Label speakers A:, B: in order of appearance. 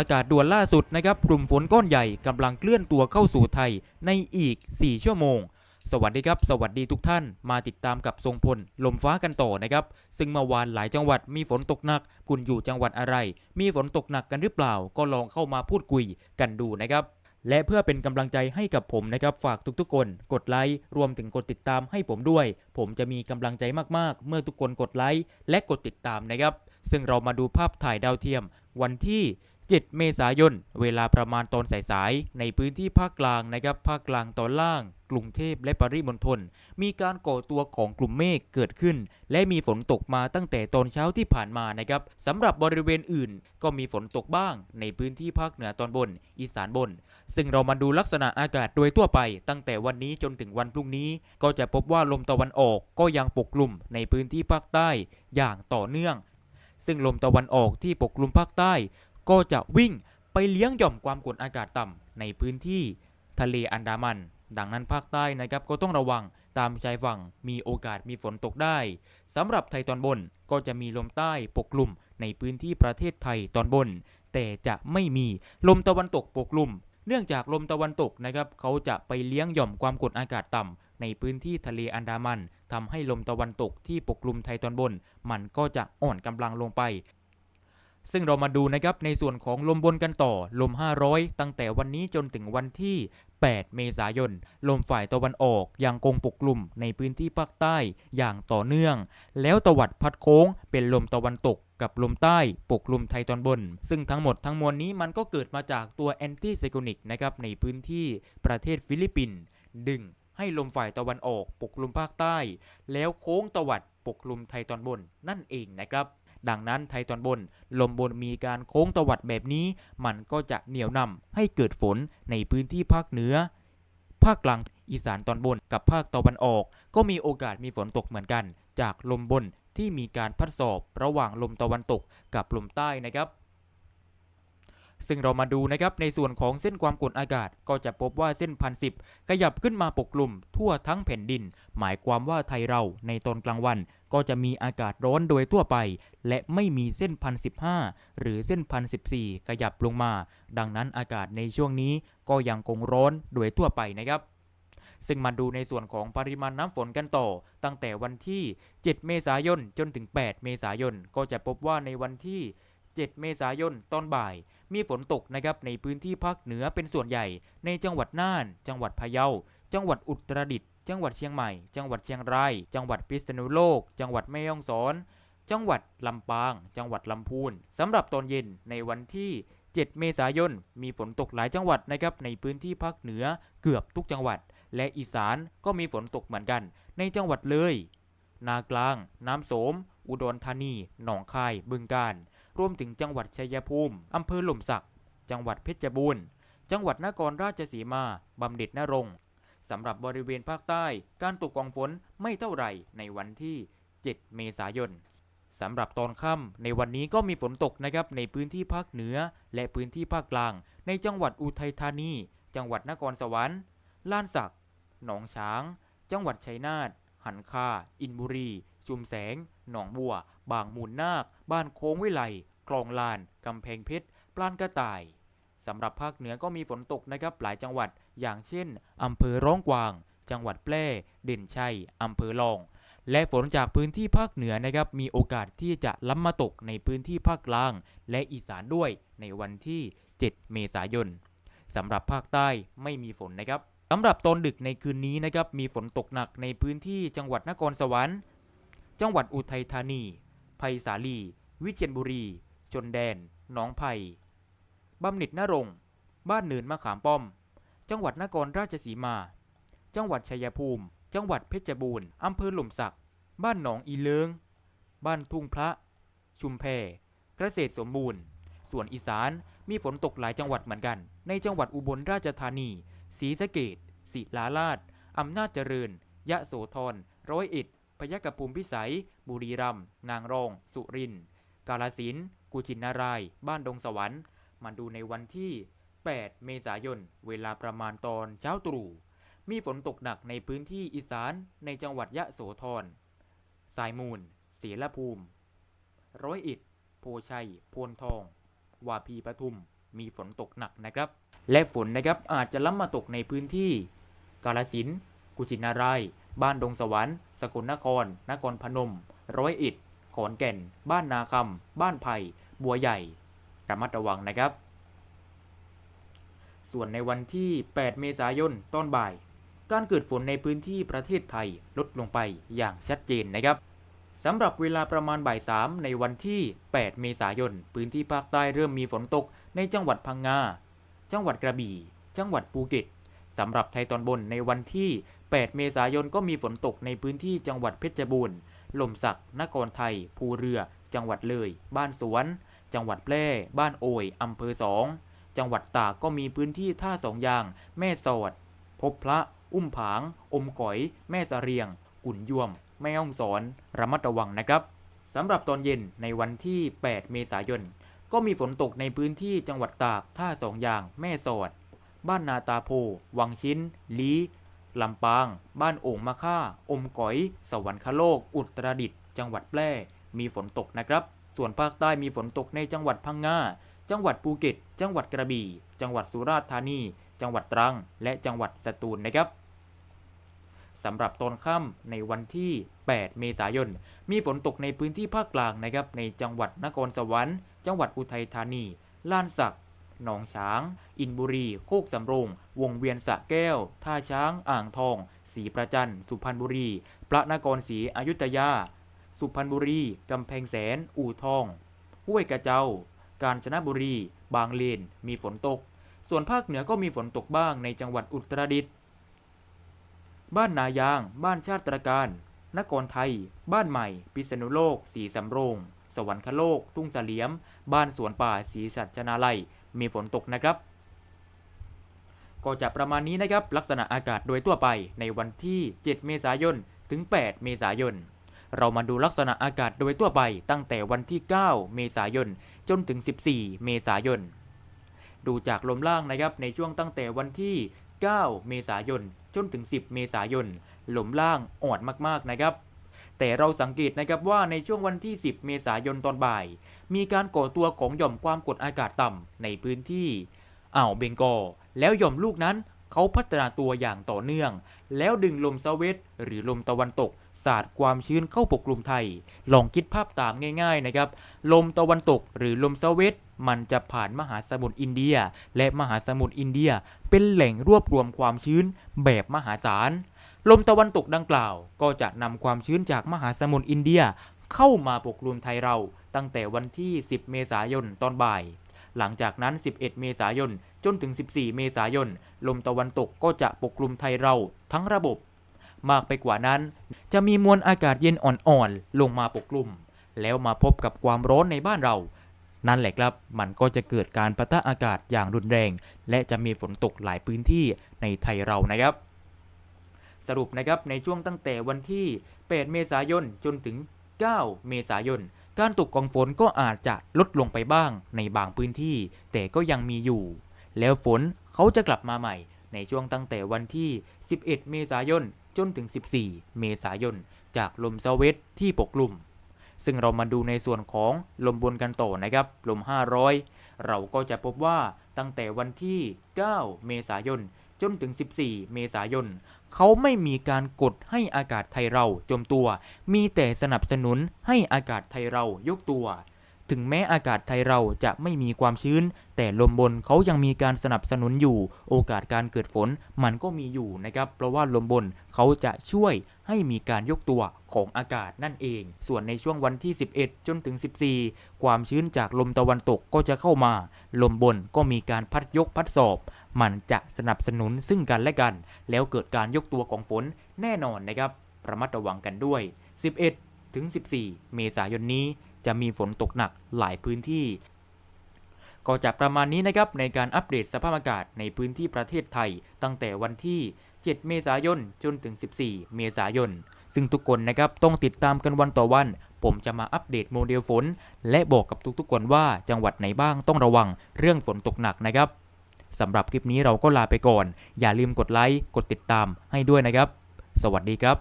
A: ประกาศด่วนล่าสุดนะครับกลุ่มฝนก้อนใหญ่กำลังเคลื่อนตัวเข้าสู่ไทยในอีก 4 ชั่วโมง สวัสดีครับ สวัสดีทุกท่านมาติดตามกับทรงพลลมฟ้ากันต่อนะครับ ซึ่งเมื่อวานหลายจังหวัดมีฝนตกหนัก คุณอยู่จังหวัดอะไร มีฝนตกหนักกันหรือเปล่า ก็ลองเข้ามาพูดคุยกันดูนะครับและเพื่อเป็นกำลังใจให้กับผมนะครับ ฝากทุกๆ คน กดไลค์รวมถึงกดติดตามให้ผมด้วย ผมจะมีกำลังใจมากๆ เมื่อทุกคนกดไลค์และกดติดตามนะครับ ซึ่งเรามาดูภาพถ่ายดาวเทียม วันที่ 7 เมษายน เวลาประมาณตอนสายๆ ในพื้นที่ภาคกลางนะครับ ภาคกลางตอนล่าง กรุงเทพและปริมณฑล มีการก่อตัวของกลุ่มเมฆเกิดขึ้น และมีฝนตกมาตั้งแต่ตอนเช้าที่ผ่านมานะครับสำหรับบริเวณอื่น ก็มีฝนตกบ้าง ในพื้นที่ภาคเหนือตอนบน อีสานบน ซึ่งเรามาดูลักษณะอากาศโดยทั่วไป ตั้งแต่วันนี้จนถึงวันพรุ่งนี้ ก็จะพบว่าลมตะวันออกก็ยังปกคลุมในพื้นที่ภาคใต้อย่างต่อเนื่อง ซึ่งลมตะวันออกที่ปกคลุมภาคใต้ ก็จะวิ่งไปเลี้ยงหย่อมความกดอากาศต่ำในพื้นที่ทะเลอันดามัน ดังนั้นภาคใต้นะครับก็ต้องระวังตามชายฝั่งมีโอกาสมีฝนตกได้สำหรับไทยตอนบนก็จะมีลมใต้ปกคลุมในพื้นที่ประเทศไทยตอนบน แต่จะไม่มีลมตะวันตกปกคลุมเนื่องจากลมตะวันตกนะครับเขาจะไปเลี้ยงหย่อมความกดอากาศต่ำในพื้นที่ทะเลอันดามันทำให้ลมตะวันตกที่ปกคลุมไทยตอนบน มันก็จะอ่อนกำลังลงไป ซึ่งเรามาดูนะครับในส่วนของลมบนกันต่อลม 500 ตั้งแต่วันนี้จนถึงวันที่ 8 เมษายน ลมฝ่ายตะวันออกยังคงปกคลุมในพื้นที่ภาคใต้อย่างต่อเนื่อง แล้วตวัดพัดโค้งเป็นลมตะวันตกกับลมใต้ปกคลุมไทยตอนบน ซึ่งทั้งหมดทั้งมวลนี้มันก็เกิดมาจากตัวแอนตี้ไซโคนิกนะครับในพื้นที่ประเทศฟิลิปปินส์ดึงให้ลมฝ่ายตะวันออกปกคลุมภาคใต้ แล้วโค้งตวัดปกคลุมไทยตอนบนนั่นเองนะครับ ดังนั้นไทยตอนบน ลมบนมีการโค้งตวัดแบบนี้ มันก็จะเหนี่ยวนำให้เกิดฝนในพื้นที่ภาคเหนือ ภาคกลางอีสานตอนบนกับภาคตะวันออก ก็มีโอกาสมีฝนตกเหมือนกัน จากลมบนที่มีการพัดสอบระหว่างลมตะวันตกกับลมใต้นะครับ ซึ่งเรามาดูนะครับในส่วนของเส้นความกดอากาศ ก็จะพบว่าเส้นพันสิบขยับขึ้นมาปกคลุมทั่วทั้งแผ่นดิน หมายความว่าไทยเราในตอนกลางวัน ก็จะมีอากาศร้อนโดยทั่วไป และไม่มีเส้นพันสิบห้าหรือเส้นพันสิบสี่ขยับลงมา ดังนั้นอากาศในช่วงนี้ก็ยังคงร้อนโดยทั่วไปนะครับซึ่งมาดูในส่วนของปริมาณน้ำฝนกันต่อ ตั้งแต่วันที่ 7 เมษายนจนถึง 8 เมษายน ก็จะพบว่าในวันที่ 7 เมษายนตอนบ่าย มีฝนตกนะครับในพื้นที่ภาคเหนือเป็นส่วนใหญ่ ในจังหวัดน่าน จังหวัดพะเยา จังหวัดอุตรดิตถ์จังหวัดเชียงใหม่ จังหวัดเชียงราย จังหวัดพิษณุโลก จังหวัดแม่ฮ่องสอน จังหวัดลำปาง จังหวัดลำพูนสำหรับตอนเย็นในวันที่ 7 เมษายน มีฝนตกหลายจังหวัดนะครับในพื้นที่ภาคเหนือเกือบทุกจังหวัด และอีสานก็มีฝนตกเหมือนกัน ในจังหวัดเลย นากลาง น้ำโสม อุดรธานี หนองคาย บึงกาฬ รวมถึงจังหวัดชัยภูมิ อำเภอหล่มสัก จังหวัดเพชรบูรณ์ จังหวัดนครราชสีมา บำเหน็จนรงค์สำหรับบริเวณภาคใต้ การตกของฝนไม่เท่าไหร่ในวันที่ 7 เมษายนสำหรับตอนค่ำในวันนี้ก็มีฝนตกนะครับในพื้นที่ภาคเหนือ และพื้นที่ภาคกลาง ในจังหวัดอุทัยธานี จังหวัดนครสวรรค์ล้านสัก หนองช้าง จังหวัดชัยนาทหันคา อินบุรี ชุมแสง หนองบัว บางมูลนาค บ้านโค้งวิไลคลองลาน กำแพงเพชร ปลานกระต่าย สำหรับภาคเหนือก็มีฝนตกนะครับหลายจังหวัด อย่างเช่น อำเภอร้องกวาง จังหวัดแพร่ เด่นชัย อำเภอลอง และฝนจากพื้นที่ภาคเหนือนะครับ มีโอกาสที่จะล้ำมาตกในพื้นที่ภาคกลาง และอีสานด้วยในวันที่ 7 เมษายนสำหรับภาคใต้ไม่มีฝนนะครับสำหรับตอนดึกในคืนนี้นะครับมีฝนตกหนักในพื้นที่จังหวัดนครสวรรค์ จังหวัดอุทัยธานี ไผ่สาลี วิเชียรบุรี ชนแดน หนองไผ่บำเหน็จนรงบ้านเนินมะขามป้อม จังหวัดนครราชสีมา จังหวัดชัยภูมิ จังหวัดเพชรบูรณ์ อำเภอหล่มสัก บ้านหนองอีเลิง บ้านทุ่งพระ ชุมแพเกษตรสมบูรณ์ ส่วนอีสานมีฝนตกหลายจังหวัดเหมือนกัน ในจังหวัดอุบลราชธานี ศรีสะเกดศิลาลาดอำนาจเจริญ ยะโสธร ร้อยเอ็ด พยัคฆภูมิพิสัย บุรีรัมย์นางรอง สุรินทร์กาลสินกุชินนาราย บ้านดงสวรรค์มาดูในวันที่ 8 เมษายน เวลาประมาณตอนเช้าตรู่ มีฝนตกหนักในพื้นที่อีสานในจังหวัดยะโสธร สายมูลเสียภูมิ ร้อยอ็ดโพชัยโพนทอง วาปีปทุม มีฝนตกหนักนะครับ และฝนนะครับอาจจะล้ำมาตกในพื้นที่ กาลสิน กุชินาราย บ้านดงสวรรค์ สกลนคร นครพนม ร้อยเอ็ด ขอนแก่น บ้านนาคำ บ้านไผ่ บัวใหญ่ ระมัดระวังนะครับ ส่วนในวันที่ 8 เมษายน ตอนบ่าย การเกิดฝนในพื้นที่ประเทศไทยลดลงไปอย่างชัดเจนนะครับสำหรับเวลาประมาณบ่าย3ในวันที่ 8 เมษายน พื้นที่ภาคใต้เริ่มมีฝนตกในจังหวัดพังงา จังหวัดกระบี่ จังหวัดภูเก็ต สำหรับไทยตอนบนในวันที่ 8 เมษายนก็มีฝนตกในพื้นที่จังหวัดเพชรบูรณ์ลมสักนครไทย ภูเรือ จังหวัดเลย บ้านสวน จังหวัดแพร่ บ้านโอยอำเภอสอง จังหวัดตากก็มีพื้นที่ท่าสองยาง แม่สอด พบพระ อุ้มผาง อมก๋อย แม่สะเรียง กุ่นยวม แม่ฮ่องสอน ระมัดระวังนะครับสำหรับตอนเย็นในวันที่ 8 เมษายน ก็มีฝนตกในพื้นที่จังหวัดตาก ท่าสองยาง แม่สอด บ้านนาตาโพ วังชิ้น ลีลำปาง บ้านโอ่งมะค่า อมก๋อย สวรรคโลก อุตรดิตถ์จังหวัดแพร่ มีฝนตกนะครับ ส่วนภาคใต้มีฝนตกในจังหวัดพังงา จังหวัดภูเก็ต จังหวัดกระบี่ จังหวัดสุราษฎร์ธานี จังหวัดตรัง และจังหวัดสตูลนะครับสำหรับตอนค่ำในวันที่ 8 เมษายน มีฝนตกในพื้นที่ภาคกลางนะครับ ในจังหวัดนครสวรรค์ จังหวัดอุทัยธานี ลานสัก หนองช้าง อินบุรี โคกสำโรง วงเวียนสะแก้ว ท่าช้าง อ่างทอง ศรีประจัน สุพรรณบุรี พระนครศรีอยุธยา สุพรรณบุรี กำแพงแสน อู่ทอง ห้วยกระเจ้า กาญจนบุรี บางเลน มีฝนตก ส่วนภาคเหนือก็มีฝนตกบ้างในจังหวัดอุตรดิตถ์ บ้านนายาง บ้านชาติตรการ นครไทย บ้านใหม่ พิษณุโลกสีสำโรงสวรรคโลก ทุ่งเสลียม บ้านสวนป่าสีสัชนาลัย มีฝนตกนะครับ ก็จะประมาณนี้นะครับ ลักษณะอากาศโดยทั่วไปในวันที่ 7 เมษายน ถึง 8 เมษายน เรามาดูลักษณะอากาศโดยทั่วไปตั้งแต่วันที่ 9 เมษายน จนถึง 14 เมษายน ดูจากลมล่างนะครับในช่วงตั้งแต่วันที่ 9 เมษายน จนถึง 10 เมษายนลมล่างอ่อนมากๆนะครับ แต่เราสังเกตนะครับว่าในช่วงวันที่ 10 เมษายนตอนบ่าย มีการก่อตัวของหย่อมความกดอากาศต่ำในพื้นที่อ่าวเบงกอลแล้วหย่อมลูกนั้นเขาพัฒนาตัวอย่างต่อเนื่อง แล้วดึงลมเซาเวตหรือลมตะวันตกสาดความชื้นเข้าปกคลุมไทย ลองคิดภาพตามง่ายๆนะครับ ลมตะวันตกหรือลมเซาเวตมันจะผ่านมหาสมุทรอินเดีย และมหาสมุทรอินเดียเป็นแหล่งรวบรวมความชื้นแบบมหาศาล ลมตะวันตกดังกล่าว ก็จะนำความชื้นจากมหาสมุทรอินเดียเข้ามาปกคลุมไทยเรา ตั้งแต่วันที่ 10 เมษายนตอนบ่าย หลังจากนั้น 11 เมษายนจนถึง 14 เมษายน ลมตะวันตกก็จะปกคลุมไทยเราทั้งระบบ มากไปกว่านั้น จะมีมวลอากาศเย็นอ่อนๆ ลงมาปกคลุม แล้วมาพบกับความร้อนในบ้านเรา นั่นแหละครับ มันก็จะเกิดการปะทะอากาศอย่างรุนแรง และจะมีฝนตกหลายพื้นที่ในไทยเรานะครับ สรุปนะครับในช่วงตั้งแต่วันที่ 8 เมษายนจนถึง 9 เมษายน การตกของฝนก็อาจจะลดลงไปบ้างในบางพื้นที่ แต่ก็ยังมีอยู่ แล้วฝนเขาจะกลับมาใหม่ ในช่วงตั้งแต่วันที่ 11 เมษายนจนถึง 14 เมษายน จากลมเซเวตที่ปกคลุมซึ่งเรามาดูในส่วนของลมบนกันต่อนะครับ ลม 500 เราก็จะพบว่าตั้งแต่วันที่ 9 เมษายนจนถึง 14 เมษายน เขาไม่มีการกดให้อากาศไทยเราจมตัว มีแต่สนับสนุนให้อากาศไทยเรายกตัว ถึงแม้อากาศไทยเราจะไม่มีความชื้น แต่ลมบนเขายังมีการสนับสนุนอยู่ โอกาสการเกิดฝนมันก็มีอยู่นะครับ เพราะว่าลมบนเขาจะช่วยให้มีการยกตัวของอากาศนั่นเอง ส่วนในช่วงวันที่ 11 จนถึง 14 ความชื้นจากลมตะวันตกก็จะเข้ามา ลมบนก็มีการพัดยกพัดสอบ มันจะสนับสนุนซึ่งกันและกัน แล้วเกิดการยกตัวของฝนแน่นอนนะครับ ระมัดระวังกันด้วย 11 ถึง 14 เมษายนนี้ จะมีฝนตกหนักหลายพื้นที่ ก็จะประมาณนี้นะครับในการอัปเดตสภาพอากาศในพื้นที่ประเทศไทย ตั้งแต่วันที่ 7 เมษายนจนถึง 14 เมษายน ซึ่งทุกคนนะครับต้องติดตามกันวันต่อวัน ผมจะมาอัปเดตโมเดลฝน และบอกกับทุกๆคนว่าจังหวัดไหนบ้างต้องระวังเรื่องฝนตกหนักนะครับสำหรับคลิปนี้เราก็ลาไปก่อน อย่าลืมกดไลค์ กดติดตามให้ด้วยนะครับ สวัสดีครับ